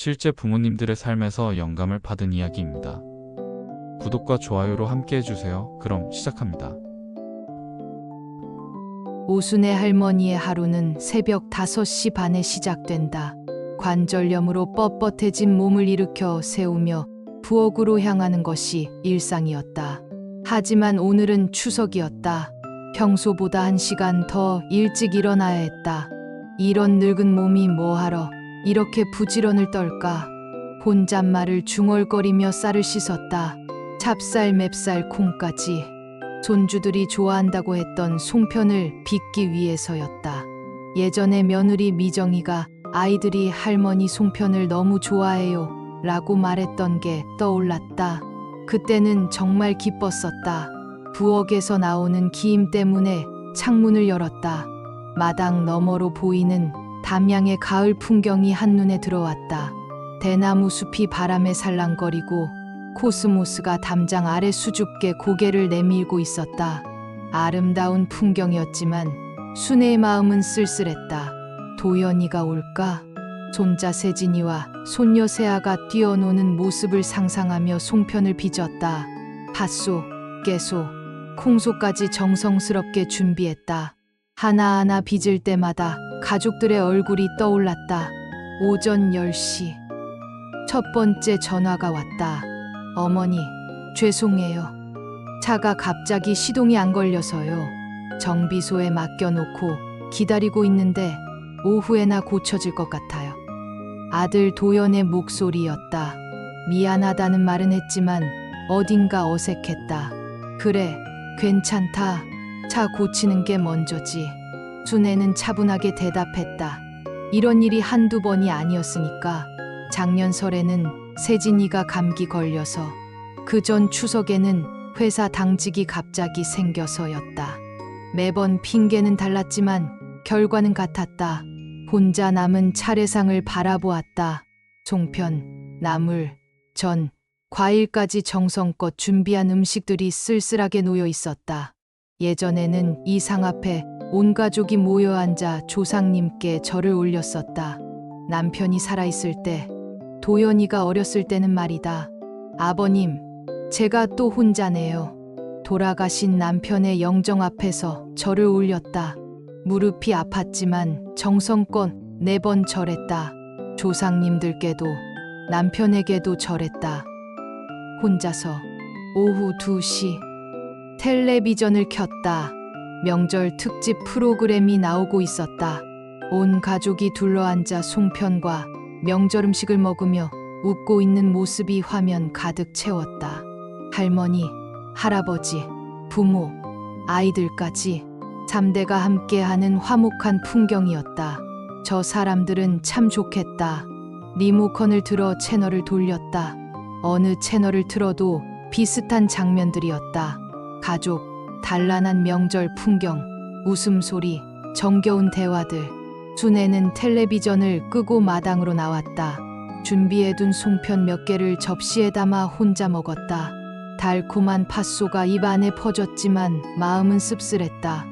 실제 부모님들의 삶에서 영감을 받은 이야기입니다. 구독과 좋아요로 함께 해주세요. 그럼 시작합니다. 오순의 할머니의 하루는 새벽 5시 반에 시작된다. 관절염으로 뻣뻣해진 몸을 일으켜 세우며 부엌으로 향하는 것이 일상이었다. 하지만 오늘은 추석이었다. 평소보다 한 시간 더 일찍 일어나야 했다. 이런 늙은 몸이 뭐하러 이렇게 부지런을 떨까? 혼잣말을 중얼거리며 쌀을 씻었다. 찹쌀, 맵쌀, 콩까지. 손주들이 좋아한다고 했던 송편을 빚기 위해서였다. 예전에 며느리 미정이가 아이들이 할머니 송편을 너무 좋아해요 라고 말했던 게 떠올랐다. 그때는 정말 기뻤었다. 부엌에서 나오는 기임 때문에 창문을 열었다. 마당 너머로 보이는 담양의 가을 풍경이 한눈에 들어왔다. 대나무 숲이 바람에 살랑거리고 코스모스가 담장 아래 수줍게 고개를 내밀고 있었다. 아름다운 풍경이었지만 순애의 마음은 쓸쓸했다. 도연이가 올까? 손자 세진이와 손녀 세아가 뛰어노는 모습을 상상하며 송편을 빚었다. 팥소, 깨소, 콩소까지 정성스럽게 준비했다. 하나하나 빚을 때마다 가족들의 얼굴이 떠올랐다. 오전 10시. 첫 번째 전화가 왔다. 어머니, 죄송해요. 차가 갑자기 시동이 안 걸려서요. 정비소에 맡겨놓고 기다리고 있는데 오후에나 고쳐질 것 같아요. 아들 도연의 목소리였다. 미안하다는 말은 했지만 어딘가 어색했다. 그래, 괜찮다. 차 고치는 게 먼저지. 순애는 차분하게 대답했다. 이런 일이 한두 번이 아니었으니까 작년 설에는 세진이가 감기 걸려서 그 전 추석에는 회사 당직이 갑자기 생겨서였다. 매번 핑계는 달랐지만 결과는 같았다. 혼자 남은 차례상을 바라보았다. 송편, 나물, 전, 과일까지 정성껏 준비한 음식들이 쓸쓸하게 놓여 있었다. 예전에는 이 상 앞에 온 가족이 모여 앉아 조상님께 절을 올렸었다. 남편이 살아있을 때, 도연이가 어렸을 때는 말이다. 아버님, 제가 또 혼자네요. 돌아가신 남편의 영정 앞에서 절을 올렸다. 무릎이 아팠지만 정성껏 네 번 절했다. 조상님들께도 남편에게도 절했다. 혼자서 오후 2시 텔레비전을 켰다. 명절 특집 프로그램이 나오고 있었다. 온 가족이 둘러앉아 송편과 명절 음식을 먹으며 웃고 있는 모습이 화면 가득 채웠다. 할머니, 할아버지, 부모, 아이들까지 3대가 함께하는 화목한 풍경이었다. 저 사람들은 참 좋겠다. 리모컨을 들어 채널을 돌렸다. 어느 채널을 틀어도 비슷한 장면들이었다. 가족, 단란한 명절 풍경, 웃음소리, 정겨운 대화들. 순애는 텔레비전을 끄고 마당으로 나왔다. 준비해둔 송편 몇 개를 접시에 담아 혼자 먹었다. 달콤한 팥소가 입 안에 퍼졌지만 마음은 씁쓸했다.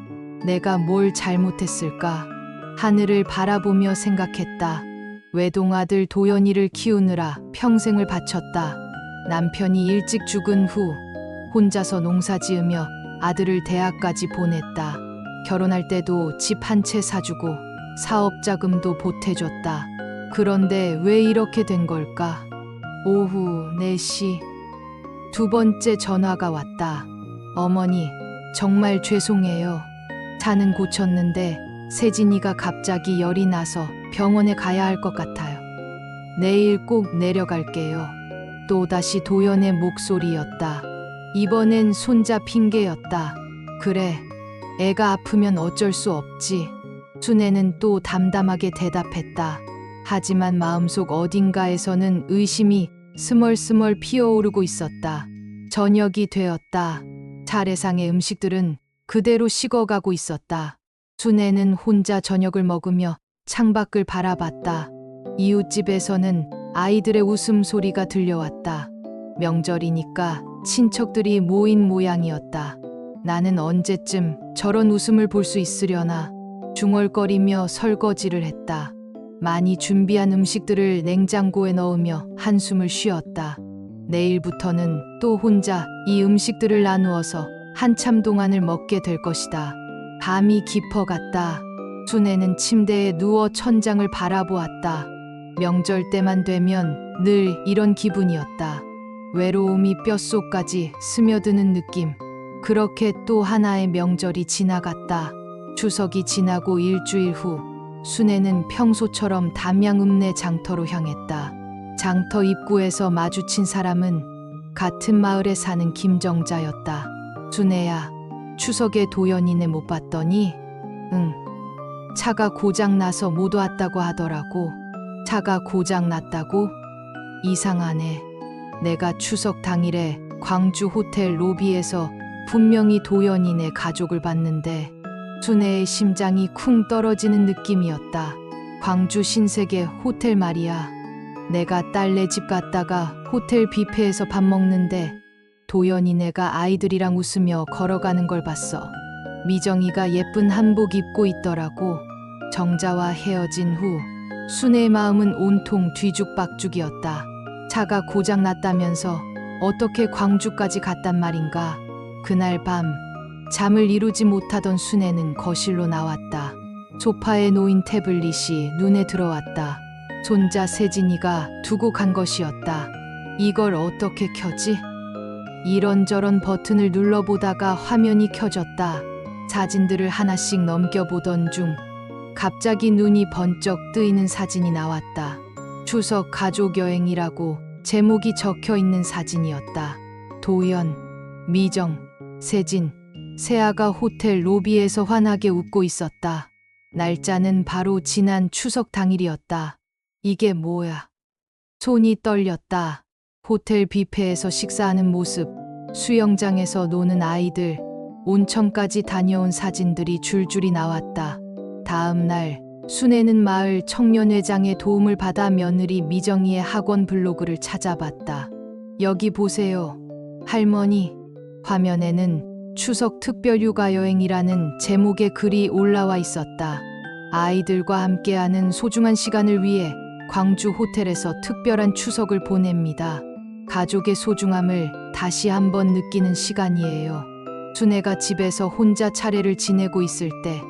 내가 뭘 잘못했을까? 하늘을 바라보며 생각했다. 외동아들 도연이를 키우느라 평생을 바쳤다. 남편이 일찍 죽은 후 혼자서 농사 지으며 아들을 대학까지 보냈다. 결혼할 때도 집 한 채 사주고 사업 자금도 보태줬다. 그런데 왜 이렇게 된 걸까? 오후 4시 두 번째 전화가 왔다. 어머니, 정말 죄송해요. 차는 고쳤는데 세진이가 갑자기 열이 나서 병원에 가야 할 것 같아요. 내일 꼭 내려갈게요. 또다시 도연의 목소리였다. 이번엔 손자 핑계였다. 그래, 애가 아프면 어쩔 수 없지. 순애는 또 담담하게 대답했다. 하지만 마음속 어딘가에서는 의심이 스멀스멀 피어오르고 있었다. 저녁이 되었다. 차례상의 음식들은 그대로 식어가고 있었다. 순애는 혼자 저녁을 먹으며 창밖을 바라봤다. 이웃집에서는 아이들의 웃음소리가 들려왔다. 명절이니까 친척들이 모인 모양이었다. 나는 언제쯤 저런 웃음을 볼 수 있으려나 중얼거리며 설거지를 했다. 많이 준비한 음식들을 냉장고에 넣으며 한숨을 쉬었다. 내일부터는 또 혼자 이 음식들을 나누어서 한참 동안을 먹게 될 것이다. 밤이 깊어갔다. 순애는 침대에 누워 천장을 바라보았다. 명절 때만 되면 늘 이런 기분이었다. 외로움이 뼛속까지 스며드는 느낌. 그렇게 또 하나의 명절이 지나갔다. 추석이 지나고 일주일 후 순애는 평소처럼 담양읍내 장터로 향했다. 장터 입구에서 마주친 사람은 같은 마을에 사는 김정자였다. 순애야, 추석에 도연이네 못 봤더니? 응. 차가 고장 나서 못 왔다고 하더라고. 차가 고장 났다고? 이상하네. 내가 추석 당일에 광주 호텔 로비에서 분명히 도연이네 가족을 봤는데 순애의 심장이 쿵 떨어지는 느낌이었다. 광주 신세계 호텔 말이야. 내가 딸네 집 갔다가 호텔 뷔페에서 밥 먹는데 도연이네가 아이들이랑 웃으며 걸어가는 걸 봤어. 미정이가 예쁜 한복 입고 있더라고. 정자와 헤어진 후 순애의 마음은 온통 뒤죽박죽이었다. 차가 고장 났다면서 어떻게 광주까지 갔단 말인가. 그날 밤 잠을 이루지 못하던 순애는 거실로 나왔다. 소파에 놓인 태블릿이 눈에 들어왔다. 손자 세진이가 두고 간 것이었다. 이걸 어떻게 켜지? 이런저런 버튼을 눌러보다가 화면이 켜졌다. 사진들을 하나씩 넘겨보던 중 갑자기 눈이 번쩍 뜨이는 사진이 나왔다. 추석 가족 여행이라고 제목이 적혀 있는 사진이었다. 도연, 미정, 세진, 세아가 호텔 로비에서 환하게 웃고 있었다. 날짜는 바로 지난 추석 당일이었다. 이게 뭐야? 손이 떨렸다. 호텔 뷔페에서 식사하는 모습, 수영장에서 노는 아이들, 온천까지 다녀온 사진들이 줄줄이 나왔다. 다음 날 순애는 마을 청년회장의 도움을 받아 며느리 미정이의 학원 블로그를 찾아봤다. 여기 보세요. 할머니. 화면에는 추석 특별 휴가 여행이라는 제목의 글이 올라와 있었다. 아이들과 함께하는 소중한 시간을 위해 광주 호텔에서 특별한 추석을 보냅니다. 가족의 소중함을 다시 한번 느끼는 시간이에요. 순애가 집에서 혼자 차례를 지내고 있을 때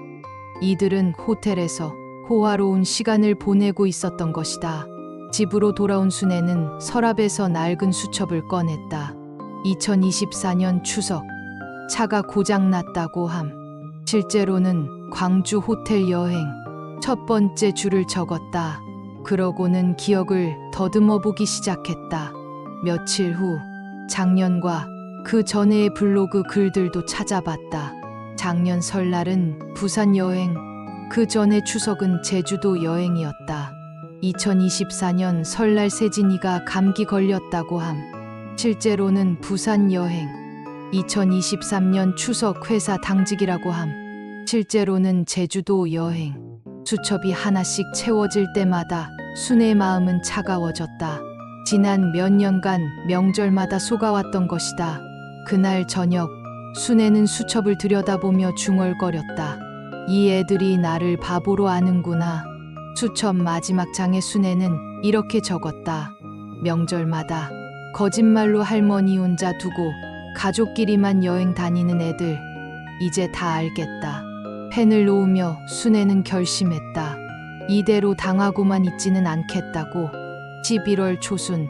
이들은 호텔에서 호화로운 시간을 보내고 있었던 것이다. 집으로 돌아온 순애는 서랍에서 낡은 수첩을 꺼냈다. 2024년 추석 차가 고장 났다고 함. 실제로는 광주 호텔 여행 첫 번째 줄을 적었다. 그러고는 기억을 더듬어 보기 시작했다. 며칠 후 작년과 그 전에의 블로그 글들도 찾아봤다. 작년 설날은 부산 여행, 그 전에 추석은 제주도 여행이었다. 2024년 설날 세진이가 감기 걸렸다고 함. 실제로는 부산 여행. 2023년 추석 회사 당직이라고 함. 실제로는 제주도 여행. 수첩이 하나씩 채워질 때마다 순의 마음은 차가워졌다. 지난 몇 년간 명절마다 속아왔던 것이다. 그날 저녁 순애는 수첩을 들여다보며 중얼거렸다. 이 애들이 나를 바보로 아는구나. 수첩 마지막 장의 순애는 이렇게 적었다. 명절마다 거짓말로 할머니 혼자 두고 가족끼리만 여행 다니는 애들. 이제 다 알겠다. 펜을 놓으며 순애는 결심했다. 이대로 당하고만 있지는 않겠다고. 11월 초순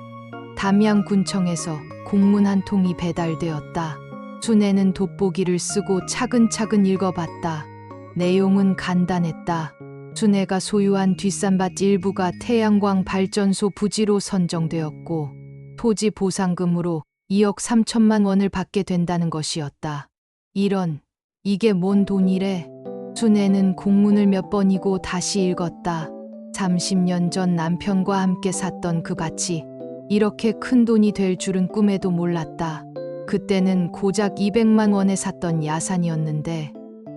담양군청에서 공문 한 통이 배달되었다. 순애는 돋보기를 쓰고 차근차근 읽어봤다. 내용은 간단했다. 순애가 소유한 뒷산밭 일부가 태양광 발전소 부지로 선정되었고 토지 보상금으로 2억 3천만 원을 받게 된다는 것이었다. 이런 이게 뭔 돈이래? 순애는 공문을 몇 번이고 다시 읽었다. 30년 전 남편과 함께 샀던 그 밭이 이렇게 큰 돈이 될 줄은 꿈에도 몰랐다. 그때는 고작 200만 원에 샀던 야산이었는데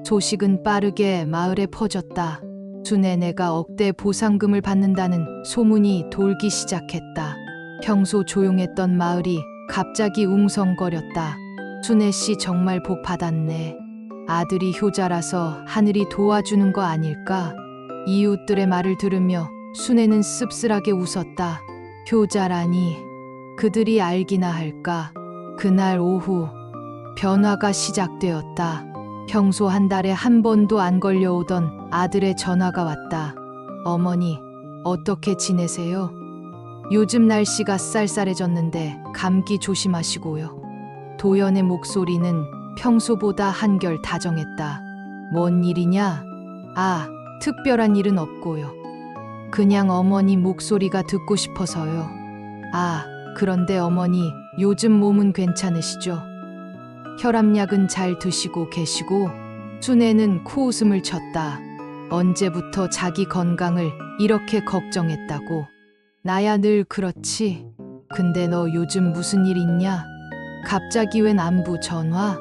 소식은 빠르게 마을에 퍼졌다. 순애네가 억대 보상금을 받는다는 소문이 돌기 시작했다. 평소 조용했던 마을이 갑자기 웅성거렸다. 순애 씨 정말 복 받았네. 아들이 효자라서 하늘이 도와주는 거 아닐까? 이웃들의 말을 들으며 순애는 씁쓸하게 웃었다. 효자라니 그들이 알기나 할까. 그날 오후 변화가 시작되었다. 평소 한 달에 한 번도 안 걸려오던 아들의 전화가 왔다. 어머니, 어떻게 지내세요? 요즘 날씨가 쌀쌀해졌는데 감기 조심하시고요. 도연의 목소리는 평소보다 한결 다정했다. 뭔 일이냐? 아, 특별한 일은 없고요. 그냥 어머니 목소리가 듣고 싶어서요. 아, 그런데 어머니, 요즘 몸은 괜찮으시죠? 혈압약은 잘 드시고 계시고, 순애는 코웃음을 쳤다. 언제부터 자기 건강을 이렇게 걱정했다고. 나야 늘 그렇지. 근데 너 요즘 무슨 일 있냐? 갑자기 웬 안부 전화?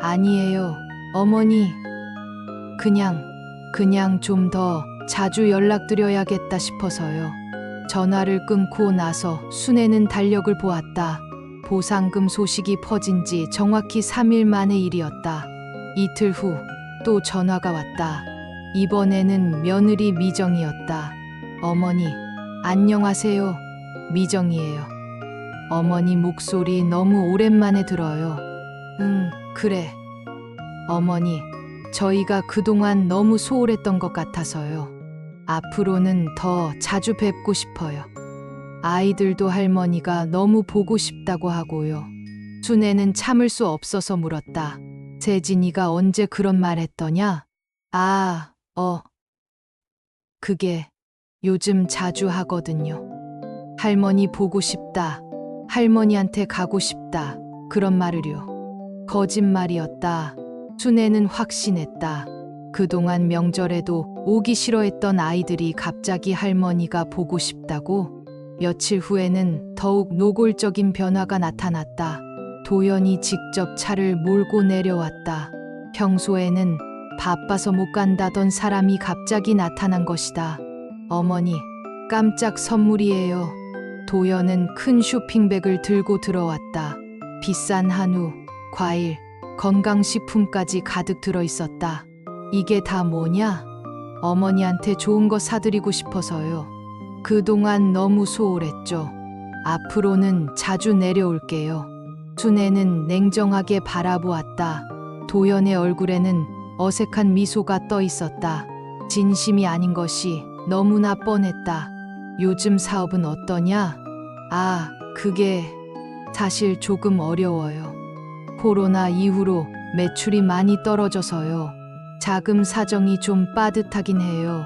아니에요. 어머니. 그냥, 그냥 좀 더 자주 연락드려야겠다 싶어서요. 전화를 끊고 나서 순애는 달력을 보았다. 보상금 소식이 퍼진 지 정확히 3일 만의 일이었다. 이틀 후 또 전화가 왔다. 이번에는 며느리 미정이었다. 어머니, 안녕하세요. 미정이에요. 어머니 목소리 너무 오랜만에 들어요. 응, 그래. 어머니, 저희가 그동안 너무 소홀했던 것 같아서요. 앞으로는 더 자주 뵙고 싶어요. 아이들도 할머니가 너무 보고 싶다고 하고요. 순애는 참을 수 없어서 물었다. 세진이가 언제 그런 말 했더냐? 아, 어. 그게 요즘 자주 하거든요. 할머니 보고 싶다. 할머니한테 가고 싶다. 그런 말을요. 거짓말이었다. 순애는 확신했다. 그동안 명절에도 오기 싫어했던 아이들이 갑자기 할머니가 보고 싶다고 며칠 후에는 더욱 노골적인 변화가 나타났다. 도연이 직접 차를 몰고 내려왔다. 평소에는 바빠서 못 간다던 사람이 갑자기 나타난 것이다. 어머니, 깜짝 선물이에요. 도연은 큰 쇼핑백을 들고 들어왔다. 비싼 한우, 과일, 건강식품까지 가득 들어 있었다. 이게 다 뭐냐? 어머니한테 좋은 거 사드리고 싶어서요. 그동안 너무 소홀했죠. 앞으로는 자주 내려올게요. 순애는 냉정하게 바라보았다. 도연의 얼굴에는 어색한 미소가 떠 있었다. 진심이 아닌 것이 너무나 뻔했다. 요즘 사업은 어떠냐? 아, 그게 사실 조금 어려워요. 코로나 이후로 매출이 많이 떨어져서요. 자금 사정이 좀 빠듯하긴 해요.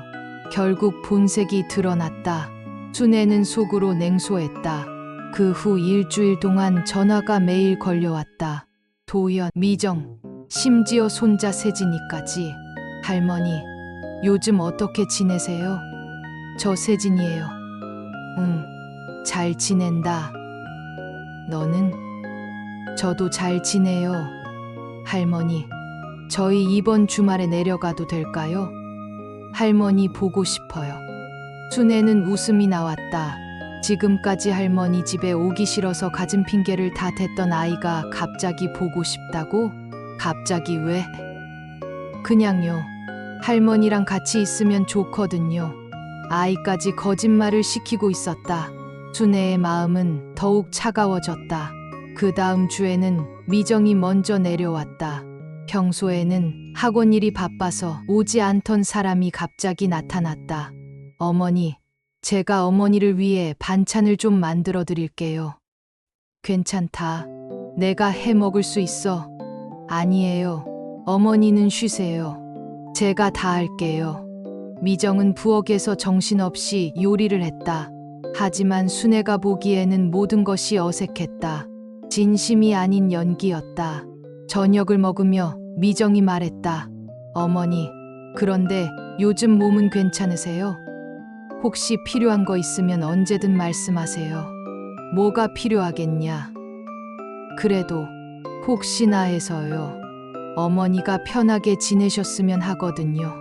결국 본색이 드러났다. 순애는 속으로 냉소했다. 그 후 일주일 동안 전화가 매일 걸려왔다. 도연, 미정, 심지어 손자 세진이까지. 할머니, 요즘 어떻게 지내세요? 저 세진이에요. 응, 잘 지낸다. 너는? 저도 잘 지내요. 할머니, 저희 이번 주말에 내려가도 될까요? 할머니 보고 싶어요. 순애는 웃음이 나왔다. 지금까지 할머니 집에 오기 싫어서 가진 핑계를 다 댔던 아이가 갑자기 보고 싶다고? 갑자기 왜? 그냥요. 할머니랑 같이 있으면 좋거든요. 아이까지 거짓말을 시키고 있었다. 순애의 마음은 더욱 차가워졌다. 그 다음 주에는 미정이 먼저 내려왔다. 평소에는 학원 일이 바빠서 오지 않던 사람이 갑자기 나타났다. 어머니, 제가 어머니를 위해 반찬을 좀 만들어 드릴게요. 괜찮다. 내가 해 먹을 수 있어. 아니에요. 어머니는 쉬세요. 제가 다 할게요. 미정은 부엌에서 정신없이 요리를 했다. 하지만 순애가 보기에는 모든 것이 어색했다. 진심이 아닌 연기였다. 저녁을 먹으며 미정이 말했다. 어머니, 그런데 요즘 몸은 괜찮으세요? 혹시 필요한 거 있으면 언제든 말씀하세요. 뭐가 필요하겠냐? 그래도 혹시나 해서요. 어머니가 편하게 지내셨으면 하거든요.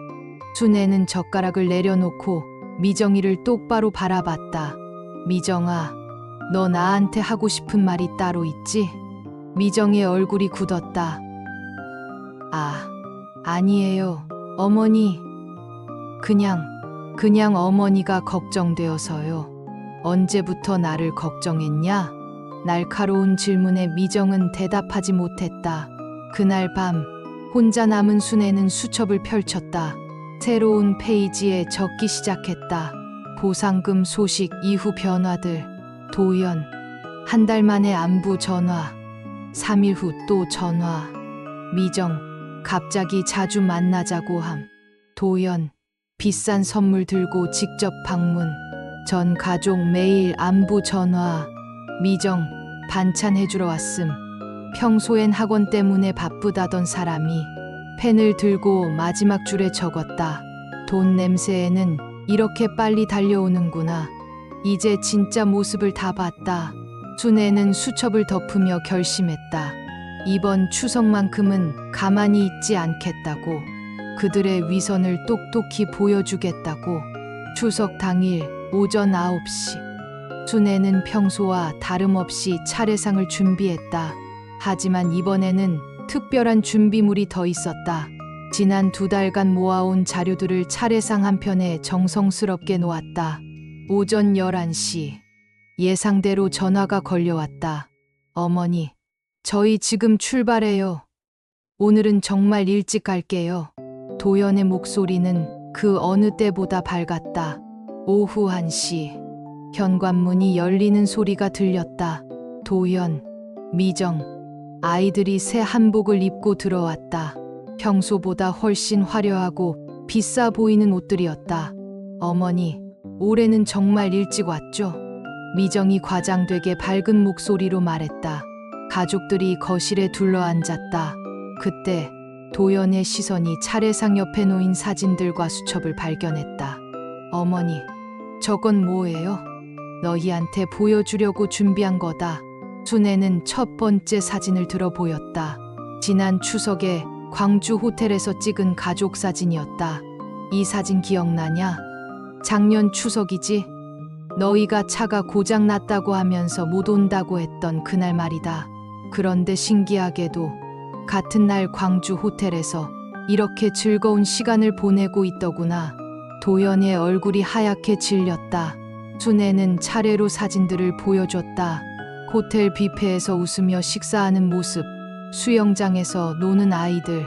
순애는 젓가락을 내려놓고 미정이를 똑바로 바라봤다. 미정아, 너 나한테 하고 싶은 말이 따로 있지? 미정의 얼굴이 굳었다. 아, 아니에요. 어머니. 그냥 그냥 어머니가 걱정되어서요. 언제부터 나를 걱정했냐? 날카로운 질문에 미정은 대답하지 못했다. 그날 밤 혼자 남은 순애는 수첩을 펼쳤다. 새로운 페이지에 적기 시작했다. 보상금 소식 이후 변화들. 도연. 한 달 만에 안부 전화. 3일 후 또 전화. 미정. 갑자기 자주 만나자고 함. 도연. 비싼 선물 들고 직접 방문. 전 가족 매일 안부 전화. 미정. 반찬 해주러 왔음. 평소엔 학원 때문에 바쁘다던 사람이 펜을 들고 마지막 줄에 적었다. 돈 냄새에는 이렇게 빨리 달려오는구나. 이제 진짜 모습을 다 봤다. 순애는 수첩을 덮으며 결심했다. 이번 추석만큼은 가만히 있지 않겠다고. 그들의 위선을 똑똑히 보여주겠다고. 추석 당일 오전 9시. 순애는 평소와 다름없이 차례상을 준비했다. 하지만 이번에는 특별한 준비물이 더 있었다. 지난 두 달간 모아온 자료들을 차례상 한편에 정성스럽게 놓았다. 오전 11시. 예상대로 전화가 걸려왔다. 어머니, 저희 지금 출발해요. 오늘은 정말 일찍 갈게요. 도연의 목소리는 그 어느 때보다 밝았다. 오후 1시. 현관문이 열리는 소리가 들렸다. 도연, 미정, 아이들이 새 한복을 입고 들어왔다. 평소보다 훨씬 화려하고 비싸 보이는 옷들이었다. 어머니, 올해는 정말 일찍 왔죠? 미정이 과장되게 밝은 목소리로 말했다. 가족들이 거실에 둘러앉았다. 그때 도연의 시선이 차례상 옆에 놓인 사진들과 수첩을 발견했다. 어머니, 저건 뭐예요? 너희한테 보여주려고 준비한 거다. 순애는 첫 번째 사진을 들어 보였다. 지난 추석에 광주 호텔에서 찍은 가족 사진이었다. 이 사진 기억나냐? 작년 추석이지? 너희가 차가 고장 났다고 하면서 못 온다고 했던 그날 말이다. 그런데 신기하게도 같은 날 광주 호텔에서 이렇게 즐거운 시간을 보내고 있더구나. 도연의 얼굴이 하얗게 질렸다. 순애는 차례로 사진들을 보여줬다. 호텔 뷔페에서 웃으며 식사하는 모습, 수영장에서 노는 아이들.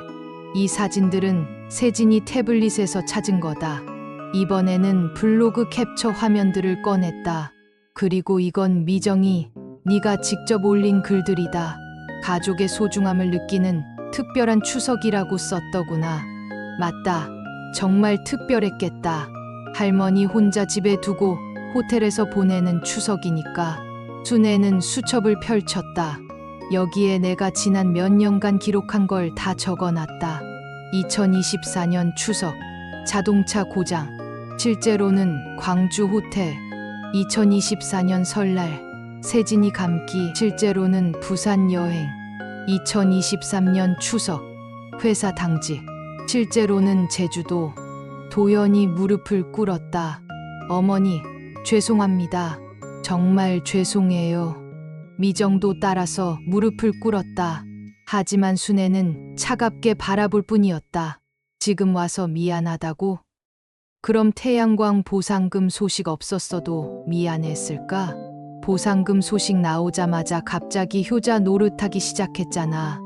이 사진들은 세진이 태블릿에서 찾은 거다. 이번에는 블로그 캡처 화면들을 꺼냈다. 그리고 이건 미정이 네가 직접 올린 글들이다. 가족의 소중함을 느끼는 특별한 추석이라고 썼더구나. 맞다. 정말 특별했겠다. 할머니 혼자 집에 두고 호텔에서 보내는 추석이니까. 순애는 수첩을 펼쳤다. 여기에 내가 지난 몇 년간 기록한 걸 다 적어놨다. 2024년 추석, 자동차 고장. 실제로는 광주 호텔. 2024년 설날, 세진이 감기. 실제로는 부산 여행. 2023년 추석, 회사 당직. 실제로는 제주도. 도연이 무릎을 꿇었다. 어머니, 죄송합니다. 정말 죄송해요. 미정도 따라서 무릎을 꿇었다. 하지만 순애는 차갑게 바라볼 뿐이었다. 지금 와서 미안하다고? 그럼 태양광 보상금 소식 없었어도 미안했을까? 보상금 소식 나오자마자 갑자기 효자 노릇하기 시작했잖아.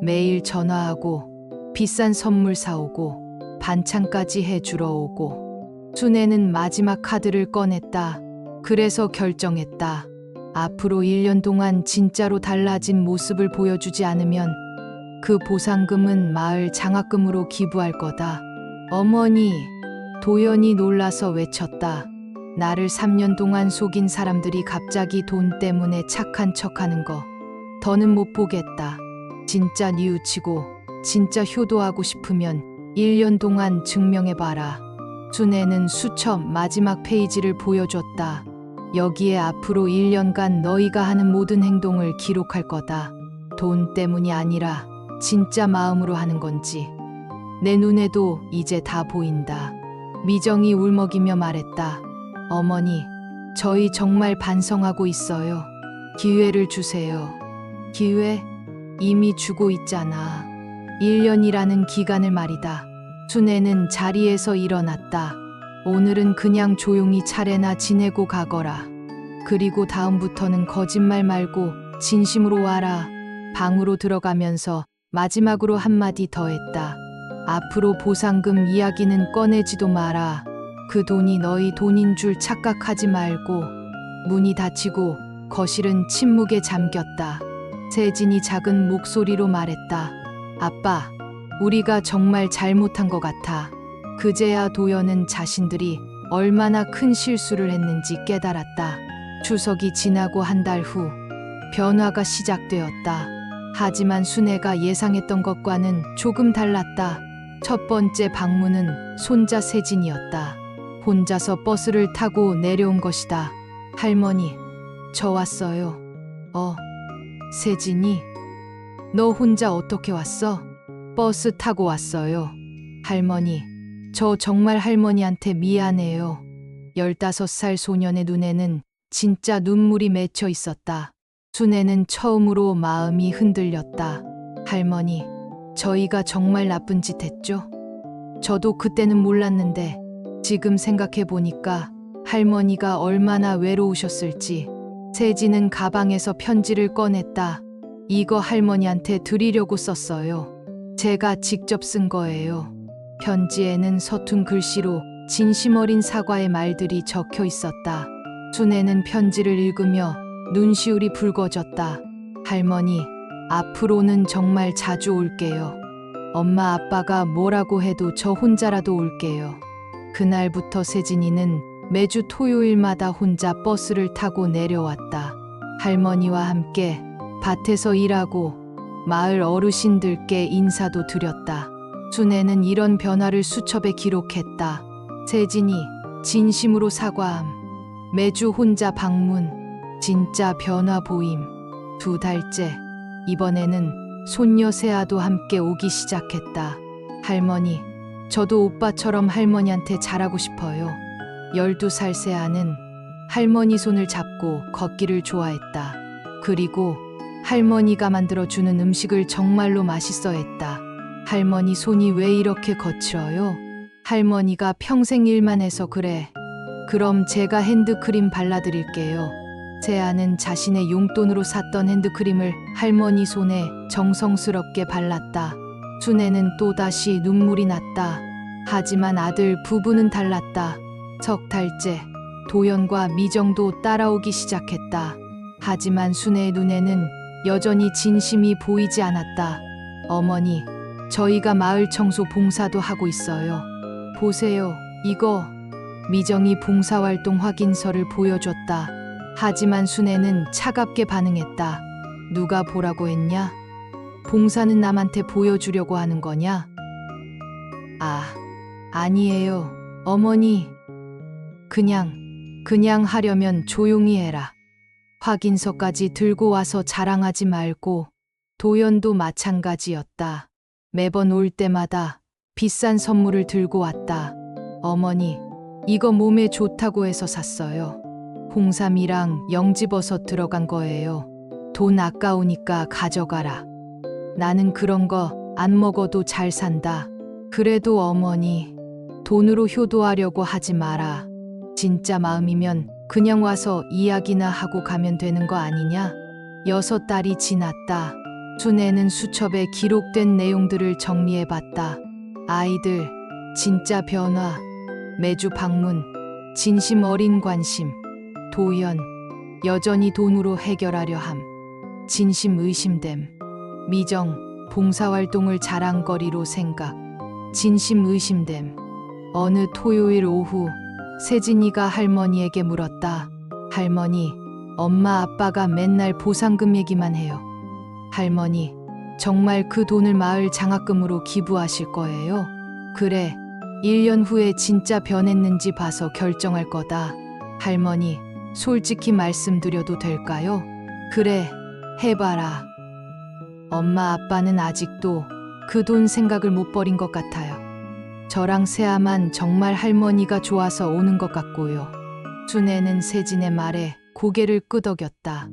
매일 전화하고 비싼 선물 사오고 반찬까지 해주러 오고 순애는 마지막 카드를 꺼냈다. 그래서 결정했다. 앞으로 1년 동안 진짜로 달라진 모습을 보여주지 않으면 그 보상금은 마을 장학금으로 기부할 거다. 어머니, 도연이 놀라서 외쳤다. 나를 3년 동안 속인 사람들이 갑자기 돈 때문에 착한 척 하는 거. 더는 못 보겠다. 진짜 뉘우치고, 진짜 효도하고 싶으면 1년 동안 증명해봐라. 순애는 수첩 마지막 페이지를 보여줬다. 여기에 앞으로 1년간 너희가 하는 모든 행동을 기록할 거다. 돈 때문이 아니라 진짜 마음으로 하는 건지. 내 눈에도 이제 다 보인다. 미정이 울먹이며 말했다. 어머니, 저희 정말 반성하고 있어요. 기회를 주세요. 기회? 이미 주고 있잖아. 1년이라는 기간을 말이다. 순애는 자리에서 일어났다. 오늘은 그냥 조용히 차례나 지내고 가거라. 그리고 다음부터는 거짓말 말고 진심으로 와라. 방으로 들어가면서 마지막으로 한마디 더 했다. 앞으로 보상금 이야기는 꺼내지도 마라. 그 돈이 너희 돈인 줄 착각하지 말고 문이 닫히고 거실은 침묵에 잠겼다. 세진이 작은 목소리로 말했다. 아빠, 우리가 정말 잘못한 것 같아. 그제야 도연은 자신들이 얼마나 큰 실수를 했는지 깨달았다. 추석이 지나고 한 달 후 변화가 시작되었다. 하지만 순애가 예상했던 것과는 조금 달랐다. 첫 번째 방문은 손자 세진이었다. 혼자서 버스를 타고 내려온 것이다. 할머니, 저 왔어요. 어, 세진이? 너 혼자 어떻게 왔어? 버스 타고 왔어요. 할머니, 저 정말 할머니한테 미안해요. 15살 소년의 눈에는 진짜 눈물이 맺혀 있었다. 순애는 처음으로 마음이 흔들렸다. 할머니, 저희가 정말 나쁜 짓 했죠? 저도 그때는 몰랐는데 지금 생각해 보니까 할머니가 얼마나 외로우셨을지. 세진은 가방에서 편지를 꺼냈다. 이거 할머니한테 드리려고 썼어요. 제가 직접 쓴 거예요. 편지에는 서툰 글씨로 진심 어린 사과의 말들이 적혀 있었다. 순애는 편지를 읽으며 눈시울이 붉어졌다. 할머니, 앞으로는 정말 자주 올게요. 엄마 아빠가 뭐라고 해도 저 혼자라도 올게요. 그날부터 세진이는 매주 토요일마다 혼자 버스를 타고 내려왔다. 할머니와 함께 밭에서 일하고 마을 어르신들께 인사도 드렸다. 순애는 이런 변화를 수첩에 기록했다. 세진이 진심으로 사과함. 매주 혼자 방문. 진짜 변화 보임. 두 달째. 이번에는 손녀 세아도 함께 오기 시작했다. 할머니, 저도 오빠처럼 할머니한테 잘하고 싶어요. 12살 세아는 할머니 손을 잡고 걷기를 좋아했다. 그리고 할머니가 만들어주는 음식을 정말로 맛있어 했다. 할머니 손이 왜 이렇게 거칠어요? 할머니가 평생 일만 해서 그래. 그럼 제가 핸드크림 발라드릴게요. 세아는 자신의 용돈으로 샀던 핸드크림을 할머니 손에 정성스럽게 발랐다. 순애는 또다시 눈물이 났다. 하지만 아들 부부는 달랐다. 석 달째 도연과 미정도 따라오기 시작했다. 하지만 순애의 눈에는 여전히 진심이 보이지 않았다. 어머니, 저희가 마을 청소 봉사도 하고 있어요. 보세요, 이거. 미정이 봉사활동 확인서를 보여줬다. 하지만 순애는 차갑게 반응했다. 누가 보라고 했냐? 봉사는 남한테 보여주려고 하는 거냐? 아, 아니에요. 어머니. 그냥, 그냥 하려면 조용히 해라. 확인서까지 들고 와서 자랑하지 말고, 도연도 마찬가지였다. 매번 올 때마다 비싼 선물을 들고 왔다. 어머니, 이거 몸에 좋다고 해서 샀어요. 홍삼이랑 영지버섯 들어간 거예요. 돈 아까우니까 가져가라. 나는 그런 거 안 먹어도 잘 산다. 그래도 어머니, 돈으로 효도하려고 하지 마라. 진짜 마음이면 그냥 와서 이야기나 하고 가면 되는 거 아니냐? 여섯 달이 지났다. 순애는 수첩에 기록된 내용들을 정리해 봤다. 아이들, 진짜 변화, 매주 방문, 진심 어린 관심, 도연, 여전히 돈으로 해결하려 함, 진심 의심됨, 미정, 봉사활동을 자랑거리로 생각, 진심 의심됨. 어느 토요일 오후, 세진이가 할머니에게 물었다. 할머니, 엄마 아빠가 맨날 보상금 얘기만 해요. 할머니, 정말 그 돈을 마을 장학금으로 기부하실 거예요? 그래, 1년 후에 진짜 변했는지 봐서 결정할 거다. 할머니, 솔직히 말씀드려도 될까요? 그래, 해봐라. 엄마 아빠는 아직도 그 돈 생각을 못 버린 것 같아요. 저랑 세아만 정말 할머니가 좋아서 오는 것 같고요. 순애는 세진의 말에 고개를 끄덕였다.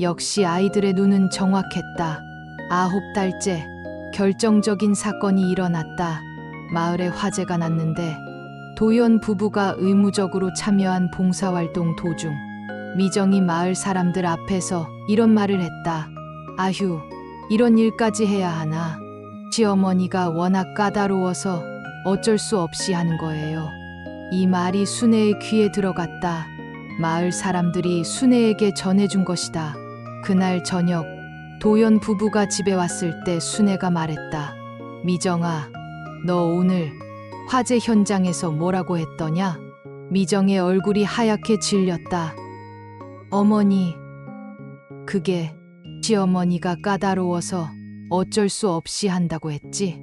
역시 아이들의 눈은 정확했다. 아홉 달째 결정적인 사건이 일어났다. 마을에 화재가 났는데 도연 부부가 의무적으로 참여한 봉사활동 도중 미정이 마을 사람들 앞에서 이런 말을 했다. 아휴, 이런 일까지 해야 하나. 시어머니가 워낙 까다로워서 어쩔 수 없이 하는 거예요. 이 말이 순애의 귀에 들어갔다. 마을 사람들이 순애에게 전해준 것이다. 그날 저녁 도연 부부가 집에 왔을 때 순애가 말했다. 미정아, 너 오늘 화재 현장에서 뭐라고 했더냐? 미정의 얼굴이 하얗게 질렸다. 어머니, 그게 시어머니가 까다로워서 어쩔 수 없이 한다고 했지.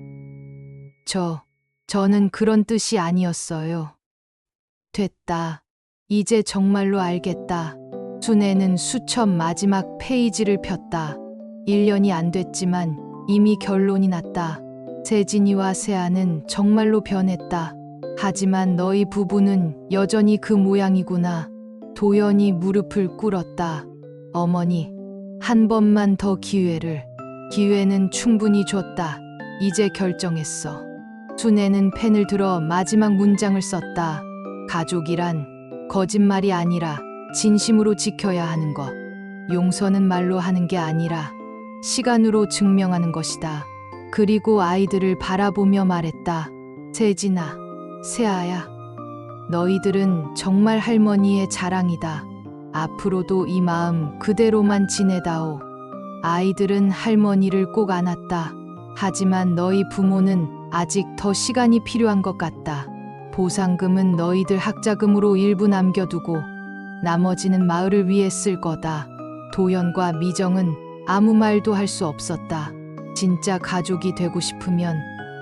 저, 저는 그런 뜻이 아니었어요. 됐다. 이제 정말로 알겠다. 순애는 수첩 마지막 페이지를 폈다. 1년이 안 됐지만 이미 결론이 났다. 세진이와 세아는 정말로 변했다. 하지만 너희 부부는 여전히 그 모양이구나. 도연이 무릎을 꿇었다. 어머니, 한 번만 더 기회를. 기회는 충분히 줬다. 이제 결정했어. 순애는 펜을 들어 마지막 문장을 썼다. 가족이란 거짓말이 아니라 진심으로 지켜야 하는 것. 용서는 말로 하는 게 아니라 시간으로 증명하는 것이다. 그리고 아이들을 바라보며 말했다. 세진아, 세아야. 너희들은 정말 할머니의 자랑이다. 앞으로도 이 마음 그대로만 지내다오. 아이들은 할머니를 꼭 안았다. 하지만 너희 부모는 아직 더 시간이 필요한 것 같다. 보상금은 너희들 학자금으로 일부 남겨두고 나머지는 마을을 위해 쓸 거다. 도연과 미정은 아무 말도 할 수 없었다. 진짜 가족이 되고 싶으면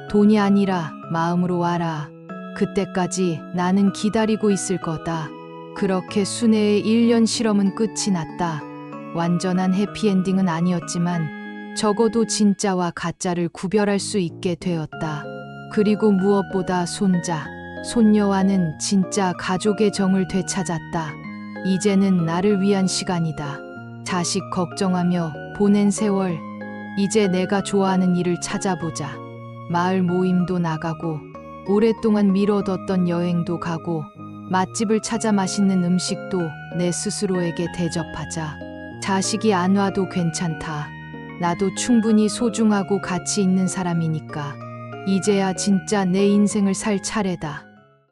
돈이 아니라 마음으로 와라. 그때까지 나는 기다리고 있을 거다. 그렇게 순애의 1년 실험은 끝이 났다. 완전한 해피엔딩은 아니었지만 적어도 진짜와 가짜를 구별할 수 있게 되었다. 그리고 무엇보다 손자, 손녀와는 진짜 가족의 정을 되찾았다. 이제는 나를 위한 시간이다. 자식 걱정하며 보낸 세월, 이제 내가 좋아하는 일을 찾아보자. 마을 모임도 나가고, 오랫동안 미뤄뒀던 여행도 가고, 맛집을 찾아 맛있는 음식도 내 스스로에게 대접하자. 자식이 안 와도 괜찮다. 나도 충분히 소중하고 가치 있는 사람이니까. 이제야 진짜 내 인생을 살 차례다.